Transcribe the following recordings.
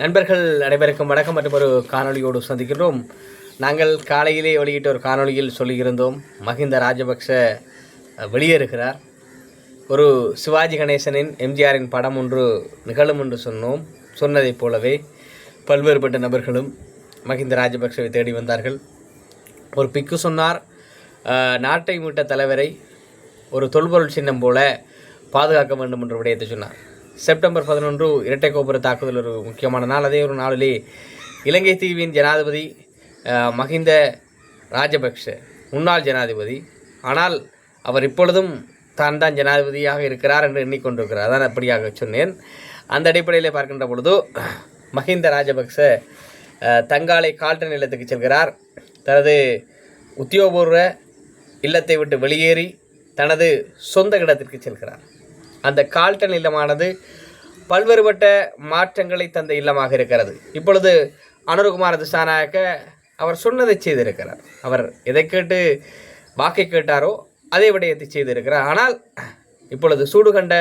நண்பர்கள் அனைவருக்கும் வணக்கம் மற்றும் ஒரு காணொளியோடு சந்திக்கின்றோம். நாங்கள் காலையிலே வெளியிட்ட ஒரு காணொளியில் சொல்லியிருந்தோம் மஹிந்த ராஜபக்ஷ வெளியேறுகிறார். ஒரு சிவாஜி கணேசனின் எம்ஜிஆரின் படம் ஒன்று நிகழும் என்று சொன்னோம். சொன்னதைப் போலவே பல்வேறுபட்ட நபர்களும் மஹிந்த ராஜபக்ஷவை தேடி வந்தார்கள். ஒரு பிக்கு சொன்னார் நாட்டை மீட்ட தலைவரை ஒரு தொல்பொருள் சின்னம் போல பாதுகாக்க வேண்டும் என்ற விடயத்தை சொன்னார். செப்டம்பர் பதினொன்று இரட்டை கோபுர தாக்குதல் ஒரு முக்கியமான நாள். அதே ஒரு நாளிலே இலங்கை தீவின் ஜனாதிபதி மஹிந்த ராஜபக்ஷ முன்னாள் ஜனாதிபதி. ஆனால் அவர் இப்பொழுதும் தான் தான் ஜனாதிபதியாக இருக்கிறார் என்று எண்ணிக்கொண்டிருக்கிறார். அதான் அப்படியாக சொன்னேன். அந்த அடிப்படையில் பார்க்கின்ற பொழுது மஹிந்த ராஜபக்ச தங்காலை கால்டன் நிலத்துக்கு செல்கிறார். தனது உத்தியோகபூர்வ இல்லத்தை விட்டு வெளியேறி தனது சொந்த இடத்திற்கு செல்கிறார். அந்த கால்டன் இல்லமானது பல்வேறுபட்ட மாற்றங்களை தந்த இல்லமாக இருக்கிறது. இப்பொழுது அனுரகுமார திசாநாயக்க அவர் சொன்னதை செய்திருக்கிறார். அவர் எதை கேட்டு வாக்கை கேட்டாரோ அதே விடயத்தை செய்திருக்கிறார். ஆனால் இப்பொழுது சூடு கண்ட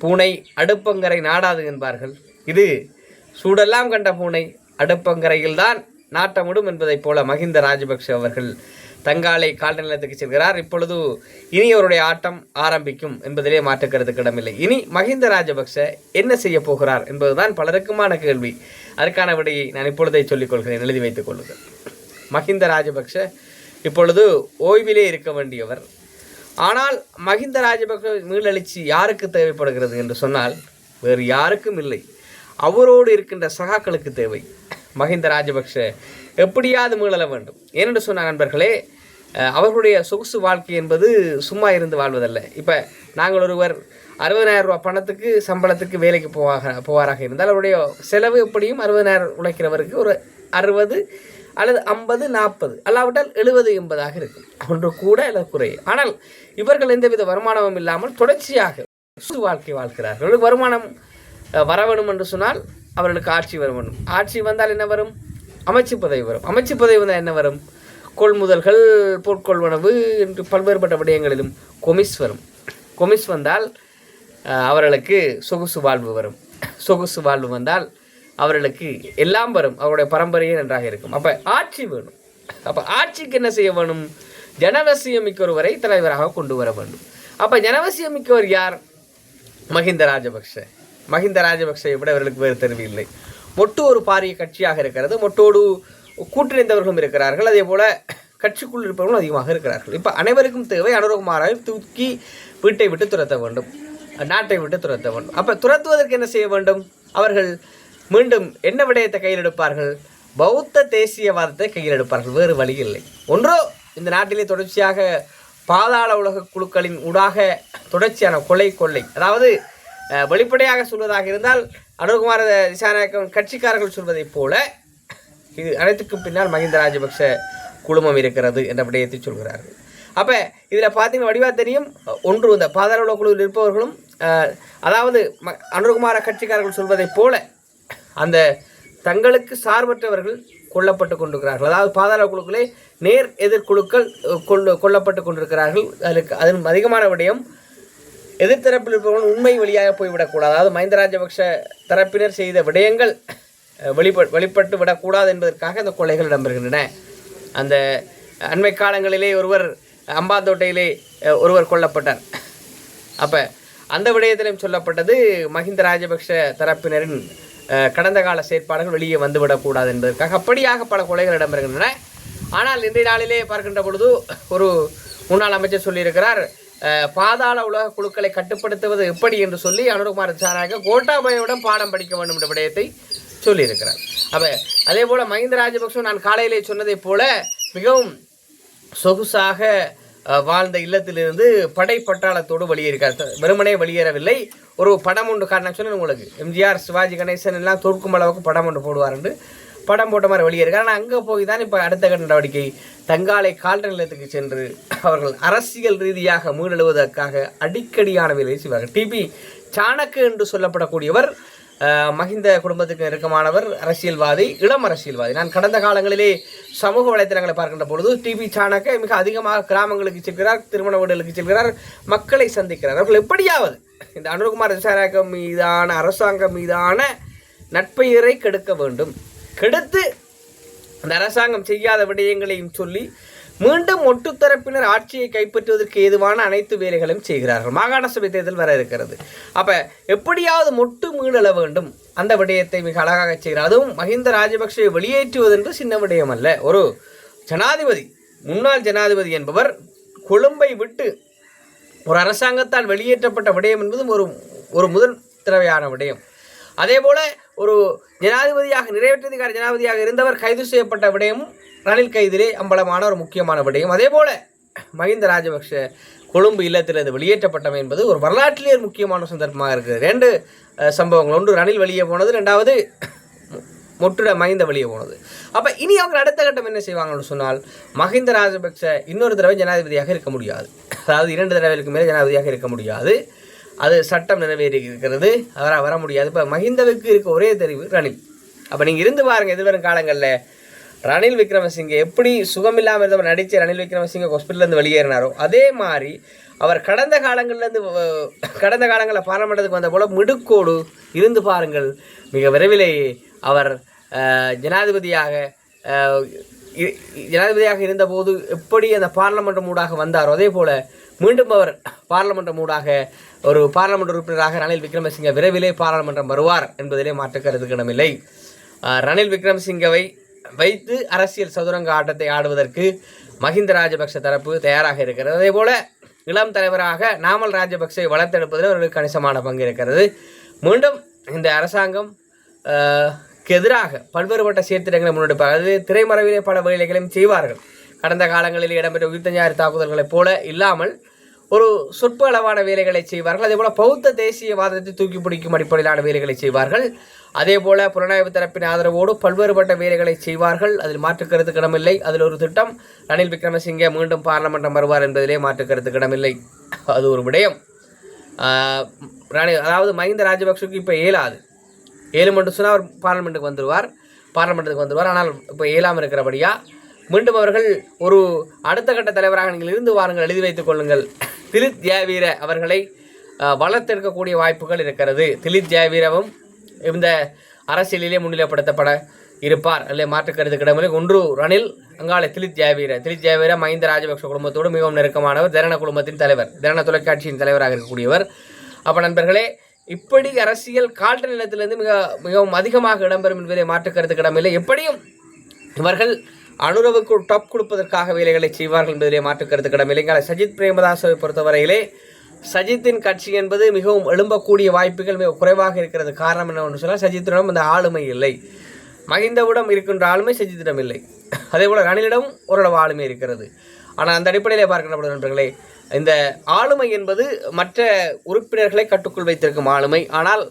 பூனை அடுப்பங்கரை நாடாது என்பார்கள். இது சூடெல்லாம் கண்ட பூனை அடுப்பங்கரையில்தான் நாட்டமிடும் என்பதைப் போல மஹிந்த ராஜபக்ஷ அவர்கள் தங்காலை கால்நடை நிலத்துக்கு செல்கிறார். இப்பொழுது இனி அவருடைய ஆட்டம் ஆரம்பிக்கும் என்பதிலே மாற்றுக்கிறதுக்கு இடமில்லை. இனி மஹிந்த ராஜபக்ஷ என்ன செய்ய போகிறார் என்பதுதான் பலருக்குமான கேள்வி. அதற்கான விடையை நான் இப்பொழுதே சொல்லிக்கொள்கிறேன் எழுதி வைத்துக் கொள்ளுங்கள். மஹிந்த ராஜபக்ஷ இப்பொழுது ஓய்விலே இருக்க வேண்டியவர். ஆனால் மஹிந்த ராஜபக்ஷ மீளெழுச்சி யாருக்கு தேவைப்படுகிறது என்று சொன்னால் வேறு யாருக்கும் இல்லை. அவரோடு இருக்கின்ற சகாக்களுக்கு தேவை. மஹிந்த ராஜபக்ஷ எப்படியாவது மீளல வேண்டும். ஏனென்று சொன்ன நண்பர்களே அவர்களுடைய சொகுசு வாழ்க்கை என்பது சும்மா இருந்து வாழ்வதல்ல. இப்போ நாங்கள் ஒருவர் அறுபதாயிரம் ரூபா பணத்துக்கு சம்பளத்துக்கு வேலைக்கு போவாக போவாராக இருந்தால் அவருடைய செலவு எப்படியும் அறுபதாயிரம் உழைக்கிறவருக்கு ஒரு அறுபது அல்லது ஐம்பது நாற்பது அல்லாவிட்டால் எழுபது எண்பதாக இருக்கும். ஒன்று கூட அல்லது குறை ஆனால் இவர்கள் எந்தவித வருமானமும் இல்லாமல் தொடர்ச்சியாக சொகுசு வாழ்க்கை வாழ்கிறார்கள். வருமானம் வர வேண்டும் என்று சொன்னால் அவர்களுக்கு ஆட்சி வர வேண்டும் ஆட்சி வந்தால் என்ன வரும்? அமைச்சு பதவி வரும். அமைச்சு பதவி வந்தால் என்ன வரும்? கொள்முதல்கள் பொற்கொள்வனவு என்று பல்வேறுபட்ட விடயங்களிலும் கொமிஸ் வரும். கொமிஸ் வந்தால் அவர்களுக்கு சொகுசு வாழ்வு வரும். சொகுசு வாழ்வு வந்தால் அவர்களுக்கு எல்லாம் வரும். அவருடைய பரம்பரையே நன்றாக இருக்கும். அப்போ ஆட்சி வேணும். அப்போ ஆட்சிக்கு என்ன செய்ய வேணும்? ஜனவசியமிக்கொருவரை தலைவராக கொண்டு வர வேண்டும். அப்போ ஜனவசியம் மிக்கவர் யார்? மஹிந்த ராஜபக்ஷ. மஹிந்த ராஜபக்சே விட அவர்களுக்கு வேறு தெரிவில்லை மொட்டு ஒரு பாரிய கட்சியாக இருக்கிறது. மொட்டோடு கூட்டிணைந்தவர்களும் இருக்கிறார்கள். அதே போல் கட்சிக்குள் இருப்பவர்களும் அதிகமாக இருக்கிறார்கள். இப்போ அனைவருக்கும் தேவை அனுரகுமாரை தூக்கி வீட்டை விட்டு துரத்த வேண்டும். நாட்டை விட்டு துரத்த வேண்டும். அப்போ துரத்துவதற்கு என்ன செய்ய வேண்டும்? அவர்கள் மீண்டும் என்ன விடயத்தை கையில் எடுப்பார்கள்? பௌத்த தேசியவாதத்தை கையில் எடுப்பார்கள். வேறு வழி இல்லை. ஒன்றோ இந்த நாட்டிலே தொடர்ச்சியாக பாதாள உலக குழுக்களின் ஊடாக தொடர்ச்சியான கொலை கொள்ளை அதாவது வெளிப்படையாக சொல்வதாக இருந்தால் அனுகுமார திசாநாயக்கம் கட்சிக்காரர்கள் சொல்வதைப் போல இது அனைத்துக்கும் பின்னால் மஹிந்த ராஜபக்ஷ குழுமம் இருக்கிறது என்ற விடயத்தை சொல்கிறார்கள். அப்போ இதில் பார்த்தீங்கன்னா வடிவா தெரியும் ஒன்று இந்த பாதாள குழுவில் இருப்பவர்களும் அதாவது ம அனுகுமார கட்சிக்காரர்கள் சொல்வதைப் போல அந்த தங்களுக்கு சார்பற்றவர்கள் கொல்லப்பட்டு கொண்டிருக்கிறார்கள். அதாவது பாதாள குழுக்களே நேர் எதிர்குழுக்கள் அஹ், கொண்டு கொல்லப்பட்டு கொண்டிருக்கிறார்கள். அதற்கு அதன் அதிகமான விடயம் எதிர்த்தரப்பில் இருப்பவர்கள் உண்மை வழியாக போய்விடக்கூடாது. அதாவது மஹிந்த ராஜபக்ஷ தரப்பினர் செய்த விடயங்கள் அஹ், வெளிப்ப வெளிப்பட்டு விடக்கூடாது என்பதற்காக இந்த கொலைகள் இடம்பெறுகின்றன. அந்த அண்மை காலங்களிலே ஒருவர் அம்பாந்தோட்டையிலே ஒருவர் கொல்லப்பட்டார். அப்போ அந்த விடயத்திலும் சொல்லப்பட்டது மஹிந்த ராஜபக்ஷ தரப்பினரின் கடந்த கால செயற்பாடுகள் வெளியே வந்துவிடக்கூடாது என்பதற்காக அப்படியாக பல கொலைகள் இடம்பெறுகின்றன. ஆனால் இன்றைய நாளிலே பார்க்கின்ற பொழுது ஒரு முன்னாள் அமைச்சர் சொல்லியிருக்கிறார் பாதாள உலக குழுக்களை கட்டுப்படுத்துவது எப்படி என்று சொல்லி அனுகுமார் சாராக கோட்டாபயவிடம் பாடம் படிக்க வேண்டும் என்ற விடயத்தை சொல்லியிருக்கிறார். அப்போ அதே போல் மஹிந்த ராஜபக்ஷ நான் காலையிலே சொன்னதைப் போல மிகவும் சொகுசாக வாழ்ந்த இல்லத்திலிருந்து படை பட்டாளத்தோடு வெளியேறிக்கார் வெறுமனே வெளியேறவில்லை. ஒரு படம் ஒன்று காரணம் சொன்னேன் உங்களுக்கு. எம்ஜிஆர் சிவாஜி கணேசன் எல்லாம் தோற்கும் அளவுக்கு படம் ஒன்று போடுவார் என்று. படம் போட்ட மாதிரி வெளியேறிக்கார் ஆனால் அங்கே போய் தான் இப்போ அடுத்த கட்ட நடவடிக்கை. தங்காலை கால்ட நிலையத்துக்கு சென்று அவர்கள் அரசியல் ரீதியாக மீளெழுவதற்காக அடிக்கடியான வேலை செய்வார்கள். டிபி சாணக்கு என்று சொல்லப்படக்கூடியவர் மஹிந்த குடும்பத்துக்கு நெருக்கமானவர் அரசியல்வாதி இளம் அரசியல்வாதி. நான் கடந்த காலங்களிலே சமூக வலைத்தளங்களை பார்க்கின்ற பொழுது டிபி சாணக்க மிக அதிகமாக கிராமங்களுக்கு செல்கிறார் திருமண வீடுகளுக்கு செல்கிறார் மக்களை சந்திக்கிறார். அவர்கள் எப்படியாவது இந்த அனுகுமார் விசாரகம் மீதான அரசாங்கம் மீதான நட்பெயரை கெடுக்க வேண்டும். கெடுத்து அந்த அரசாங்கம் செய்யாத விடயங்களையும் சொல்லி மீண்டும் ஒட்டுத்தரப்பினர் ஆட்சியை கைப்பற்றுவதற்கு ஏதுவான அனைத்து வேலைகளும் செய்கிறார்கள். மாகாண சபை தேர்தல் வர இருக்கிறது. அப்போ எப்படியாவது மொட்டு மீள வேண்டும். அந்த விடயத்தை மிக அழகாக செய்கிறார். அதுவும் மஹிந்த ராஜபக்சே வெளியேற்றுவது என்று சின்ன விடயம் அல்ல ஒரு ஜனாதிபதி முன்னாள் ஜனாதிபதி என்பவர் கொழும்பை விட்டு ஒரு அரசாங்கத்தால் வெளியேற்றப்பட்ட விடயம் என்பதும் ஒரு ஒரு முதல் தடவையான விடயம். அதே போல ஒரு ஜனாதிபதியாக நிறைவேற்றதிகார ஜனாதிபதியாக இருந்தவர் கைது செய்யப்பட்ட விடயமும் ரணில் கைதிலே அம்பலமான ஒரு முக்கியமான விடயம் அதே போல மஹிந்த ராஜபக்ஷ கொழும்பு இல்லத்திலிருந்து வெளியேற்றப்பட்டமை என்பது ஒரு வரலாற்றிலே முக்கியமான சந்தர்ப்பமாக இருக்குது ரெண்டு சம்பவங்கள். ஒன்று ரணில் வெளியே போனது. ரெண்டாவது முட்டுட மஹிந்த வெளியே போனது. அப்போ இனி அவங்க அடுத்த கட்டம் என்ன செய்வாங்கன்னு சொன்னால் மஹிந்த ராஜபக்ச இன்னொரு தடவை ஜனாதிபதியாக இருக்க முடியாது. அதாவது இரண்டு தடவைகளுக்கு மேலே ஜனாதிபதியாக இருக்க முடியாது. அது சட்டம் நிறைவேறி இருக்கிறது அவராக வர முடியாது. இப்போ மஹிந்தவுக்கு இருக்க ஒரே தெரிவு ரணில். அப்போ நீங்கள் இருந்து பாருங்கள் எதிர்வரும் காலங்களில் ரணில் விக்ரமசிங்கே எப்படி சுகமில்லாமல் இருந்தவர் நடித்த ரணில் விக்ரமசிங்கே ஹாஸ்பிட்டலேருந்து வெளியேறினாரோ அதே மாதிரி அவர் கடந்த காலங்கள்லேருந்து கடந்த காலங்களில் பாராளுமன்றத்துக்கு வந்த போல மிடுக்கோடு இருந்து பாருங்கள். மிக விரைவிலேயே அவர் ஜனாதிபதியாக ஜனாதிபதியாக இருந்தபோது எப்படி அந்த பாராளுமன்றம் ஊடாக வந்தாரோ அதே போல் மீண்டும் அவர் பாராளுமன்றம் மூடாக ஒரு பாராளுமன்ற உறுப்பினராக ரணில் விக்ரமசிங்க விரைவிலே பாராளுமன்றம் வருவார் என்பதிலே மாற்றுக்கருத்து இடமில்லை. ரணில் விக்ரமசிங்கவை வைத்து அரசியல் சதுரங்க ஆட்டத்தை ஆடுவதற்கு மஹிந்த ராஜபக்ஷ தரப்பு தயாராக இருக்கிறது. அதே போல இளம் தலைவராக நாமல் ராஜபக்சை வளர்த்தெடுப்பதில் அவர்களுக்கு கணிசமான பங்கு இருக்கிறது. மீண்டும் இந்த அரசாங்கம் எதிராக பல்வேறுபட்ட சீர்திருத்தங்களை முன்னெடுப்பார் அது திரைமறைவிலே பல வேலைகளையும் செய்வார்கள். கடந்த காலங்களில் இடம்பெற்ற உயிர்த்தஞ்சாறு தாக்குதல்களைப் போல இல்லாமல் ஒரு சொற்ப அளவான வேலைகளை செய்வார்கள். அதே போல் பௌத்த தேசியவாதத்தை தூக்கி பிடிக்கும் அடிப்படையிலான வேலைகளை செய்வார்கள். அதே போல் புலனாய்வு தரப்பின் ஆதரவோடு பல்வேறுபட்ட வேலைகளை செய்வார்கள். அதில் மாற்றுக்கருத்து கிடமில்லை. அதில் ஒரு திட்டம் ரணில் விக்ரமசிங்கே மீண்டும் பார்லமெண்டம் வருவார் என்பதிலே மாற்றுக்கருத்து கிடமில்லை. அது ஒரு விடயம். ரணில் அதாவது மஹிந்த ராஜபக்சுக்கு இப்போ இயலாது ஏழு மட்டும் சொன்னால் அவர் பார்லமெண்ட்டுக்கு வந்துடுவார் பார்லமெண்ட்டுக்கு வந்துடுவார் ஆனால் இப்போ இயலாமல் இருக்கிறபடியாக மீண்டும் அவர்கள் ஒரு அடுத்த கட்ட தலைவராக நீங்கள் இருந்து வாருங்கள் எழுதி வைத்துக் கொள்ளுங்கள். திலித் ஜெயவீர அவர்களை வளர்த்தெடுக்கக்கூடிய வாய்ப்புகள் இருக்கிறது. திலித் ஜெயவீரவும் இந்த அரசியலிலே முன்னிலைப்படுத்தப்பட இருப்பார். அல்ல மாற்று கருத்து கிடமில்லை ஒன்று ரணில் அங்காள திலித் ஜெயவீர. திலித் ஜெயவீர மஹிந்த ராஜபக்ஷ குடும்பத்தோடு மிகவும் நெருக்கமானவர். தரண குடும்பத்தின் தலைவர். தரண தொலைக்காட்சியின் தலைவராக இருக்கக்கூடியவர். அப்போ நண்பர்களே இப்படி அரசியல் கால்ட நிலத்திலிருந்து மிக மிகவும் அதிகமாக இடம்பெறும் என்பதை மாற்று கருத்து கிடமில்லை எப்படியும் இவர்கள் அனுரவுக்கு டப் டாப் கொடுப்பதற்காக வேலைகளை செய்வார்கள் என்பதிலே மாற்று கருத்து சஜித் பிரேமதாசவை பொறுத்தவரையிலே சஜித்தின் கட்சி என்பது மிகவும் எழும்பக்கூடிய வாய்ப்புகள் மிக குறைவாக இருக்கிறது. காரணம் என்னவென்று சொன்னால் சஜித்திடம் அந்த ஆளுமை இல்லை. மகிந்தவிடம் இருக்கின்ற ஆளுமை சஜித்திடம் இல்லை. அதே போல் ரணிலிடம் ஓரளவு ஆளுமை இருக்கிறது. ஆனால் அந்த அடிப்படையிலே பார்க்கின்ற நண்பர்களே இந்த ஆளுமை என்பது மற்ற உறுப்பினர்களை கட்டுக்குள் வைத்திருக்கும் ஆளுமை. ஆனால்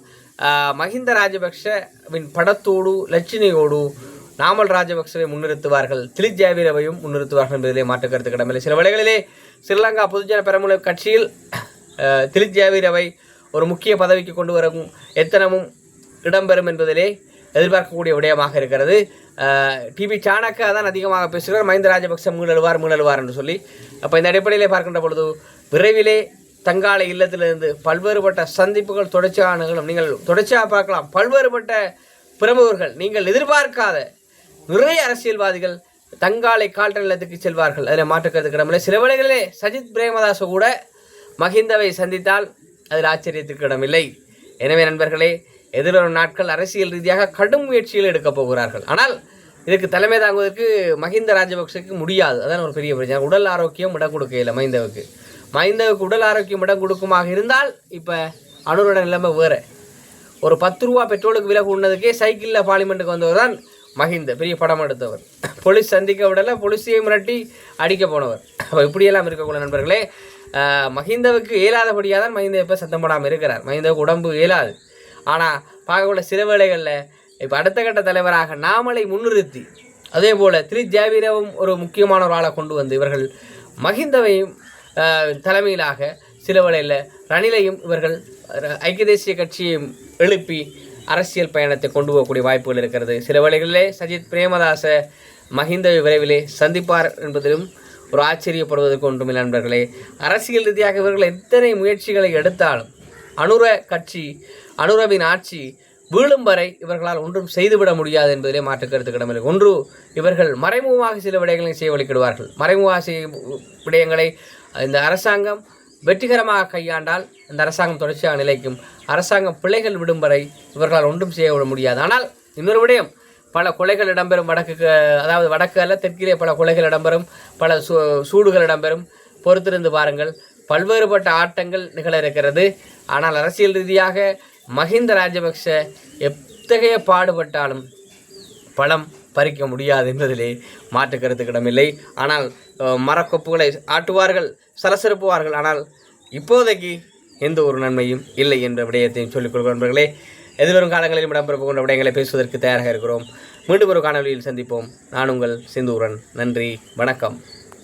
மஹிந்த ராஜபக்ஷவின் படத்தோடு லட்சுமியோடு நாமல் ராஜபக்சவை முன்னிறுத்துவார்கள். திலித் ஜாவீரவையும் முன்னிறுத்துவார்கள் என்பதிலே மாற்று கருத்து கிடமில்லை சில வேளைகளிலே ஸ்ரீலங்கா பொதுஜன பெரமுன கட்சியில் அஹ், திலித் ஒரு முக்கிய பதவிக்கு கொண்டு வரும் எத்தனமும் இடம்பெறும் என்பதிலே எதிர்பார்க்கக்கூடிய விடயமாக இருக்கிறது. டிபி சாணக்கா தான் அதிகமாக பேசுகிறார். மஹிந்த ராஜபக்ச மீளழுவார் மீளழுவார் என்று சொல்லி. அப்போ இந்த அடிப்படையிலே பார்க்கின்ற பொழுது விரைவிலே தங்கால இல்லத்திலிருந்து பல்வேறுபட்ட சந்திப்புகள் தொடர்ச்சியான நீங்கள் தொடர்ச்சியாக பார்க்கலாம். பல்வேறுபட்ட பிரமுகர்கள் நீங்கள் எதிர்பார்க்காத நிறைய அரசியல்வாதிகள் தங்காலை கால்ட நிலத்துக்கு செல்வார்கள். அதில் மாற்றுக்கிறது இடமில்லை சில வேளைகளிலே சஜித் பிரேமதாச கூட மஹிந்தவை சந்தித்தால் அதில் ஆச்சரியத்துக்கு இடமில்லை எனவே நண்பர்களே எதிர்வரும் நாட்கள் அரசியல் ரீதியாக கடும் முயற்சிகள் எடுக்கப் போகிறார்கள். ஆனால் இதுக்கு தலைமை தாங்குவதற்கு மஹிந்த ராஜபக்சேக்கு முடியாது. அதான் ஒரு பெரிய பிரச்சனை. உடல் ஆரோக்கியம் இடம் கொடுக்கல மஹிந்தவுக்கு மஹிந்தவுக்கு உடல் ஆரோக்கியம் இடம் கொடுக்குமாக இருந்தால் இப்போ அனுரோட நிலைமை வேறு. ஒரு பத்து ரூபா பெட்ரோலுக்கு விலை கூடினதுக்கே சைக்கிளில் பார்லிமெண்ட்டுக்கு வந்தவர் தான் மஹிந்த பெரிய படம் எடுத்தவர். போலீஸ் சந்திக்க விடல போலீஸையும் மிரட்டி அடிக்க போனவர். அப்போ இப்படியெல்லாம் இருக்கக்கூடிய நண்பர்களே மஹிந்தவுக்கு இயலாதபடியாக தான் மஹிந்த இப்போ சத்தம் போடாமல் இருக்கிறார். மஹிந்தவுக்கு உடம்பு இயலாது. ஆனால் பார்க்கக்கூடிய சில வேளைகளில் இப்போ அடுத்த கட்ட தலைவராக நாமலை முன்னிறுத்தி அதே போல் திரு ஜாவீரவும் ஒரு முக்கியமான ஒரு ஆளை கொண்டு வந்து இவர்கள் மஹிந்தவையும் தலைமையிலாக சில வேளையில் ரணிலையும் இவர்கள் ஐக்கிய தேசிய கட்சியையும் எழுப்பி அரசியல் பயணத்தை கொண்டு போகக்கூடிய வாய்ப்புகள் இருக்கிறது. சில வேளைகளிலே சஜித் பிரேமதாச மஹிந்தவை விரைவிலே சந்திப்பார் என்பதிலும் ஒரு ஆச்சரியப்படுவதற்கு ஒன்றுமில்லை நண்பர்களே. அரசியல் ரீதியாக இவர்கள் எத்தனை முயற்சிகளை எடுத்தாலும் அனுர கட்சி அனுரவின் ஆட்சி வீழும் வரை இவர்களால் ஒன்றும் செய்துவிட முடியாது என்பதிலே மாற்று கருத்து கிடமில்லை. ஒன்று இவர்கள் மறைமுகமாக சில விடயங்களை செய்ய வழிக்கிடுவார்கள் மறைமுகமாக செய்ய விடயங்களை இந்த அரசாங்கம் வெற்றிகரமாக கையாண்டால் இந்த அரசாங்கம் தொடர்ச்சியாக நிலைக்கும். அரசாங்கம் பிள்ளைகள் விடும் வரை இவர்களால் ஒன்றும் செய்ய விட முடியாது. ஆனால் இன்னொரு விடயம் பல கொலைகள் இடம்பெறும் வடக்கு அதாவது வடக்கு அல்ல தெற்கிலே பல கொலைகள் இடம்பெறும் பல சூ சூடுகள் இடம்பெறும். பொறுத்திருந்து பாருங்கள் பல்வேறுபட்ட ஆட்டங்கள் நிகழ இருக்கிறது. ஆனால் அரசியல் ரீதியாக மஹிந்த ராஜபக்ஷ எத்தகைய பாடுபட்டாலும் பலம் பறிக்க முடியாது என்பதிலே மாற்று கருத்துக்கிடமில்லை ஆனால் மரக்கொப்புகளை ஆட்டுவார்கள் சலசரப்புவார்கள் ஆனால் இப்போதைக்கு எந்த ஒரு நன்மையும் இல்லை என்ற விடயத்தையும் சொல்லிக் நண்பர்களே. எதிர்வரும் காலங்களில் இடம்பெற கொண்ட விடயங்களை பேசுவதற்கு தயாராக இருக்கிறோம். மீண்டும் ஒரு காணொலியில் சந்திப்போம். நான் உங்கள் சிந்தூரன். நன்றி. வணக்கம்.